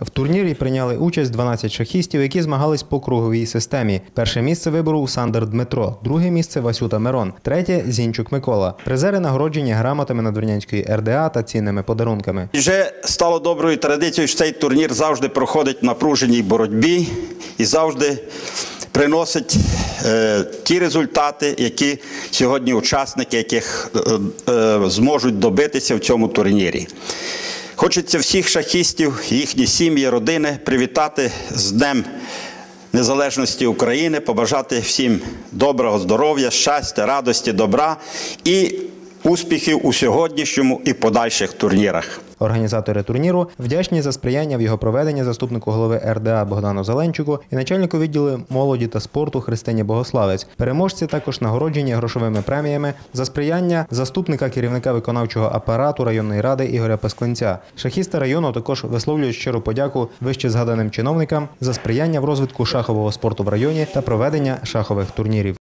В турнірі прийняли участь 12 шахістів, які змагались по круговій системі. Перше місце виборов Сандер Дмитро, друге місце Васюта Мирон, третє Зінчук Микола. Призери нагороджені грамотами Надвірнянської РДА та цінними подарунками. Вже стало доброю традицією, що цей турнір завжди проходить в напруженій боротьбі і завжди приносить е, ті результати, які сьогодні учасники, яких е, е, зможуть добитися в цьому турнірі. Хочеться всіх шахістів, їхні сім'ї, родини привітати з Днем Незалежності України, побажати всім доброго здоров'я, щастя, радості, добра і успіхів у сьогоднішньому і подальших турнірах. Організатори турніру вдячні за сприяння в його проведенні заступнику голови РДА Богдану Зеленчуку і начальнику відділу молоді та спорту Христині Богославець. Переможці також нагороджені грошовими преміями за сприяння заступника керівника виконавчого апарату районної ради Ігоря Песклинця. Шахісти району також висловлюють щиру подяку вище згаданим чиновникам за сприяння в розвитку шахового спорту в районі та проведення шахових турнірів.